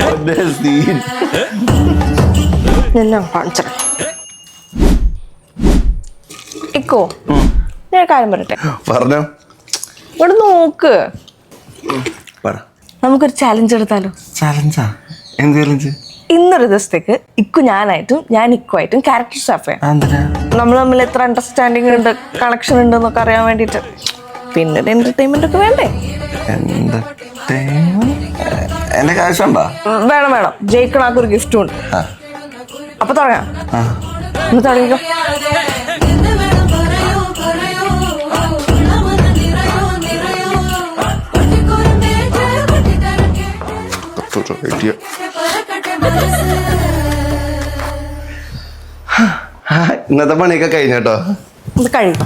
പൊന്നെ സീൻ. ഞാൻ കാണിച്ചത് ഇക്കോ ഞാൻ കാര്യം പറയട്ടെ. പറഞ്ഞോ. ഇവിടെ നോക്ക്. നമുക്കൊരു ചാലഞ്ച് എടുത്താലോ? ചാലഞ്ചാ എന്ത് ചാലഞ്ച് ഇന്നൊരു ദിവസത്തേക്ക് ഇക്കു ഞാനായിട്ടും ഞാൻ ഇക്കുമായിട്ടും ക്യാരക്ടർ സ്റ്റാഫ് നമ്മൾ തമ്മിൽ എത്ര അണ്ടർസ്റ്റാൻഡിങ് ഉണ്ട് കണക്ഷൻ ഉണ്ട് എന്നൊക്കെ അറിയാൻ വേണ്ടിയിട്ട്. പിന്നെ ഒരു എന്റർടൈൻമെന്റ് ഒക്കെ വേണ്ടേ? എന്റെ കാശുണ്ടോ വേണം വേണം. ജയിക്കണാക്ക് ഒരു ഗിഫ്റ്റും ഉണ്ട്. അപ്പൊ തുടങ്ങാം. ഒന്ന് തുടങ്ങിക്കോ. ഇന്നത്തെ പണിയൊക്കെ കഴിഞ്ഞോ ഇത് കഴിയും.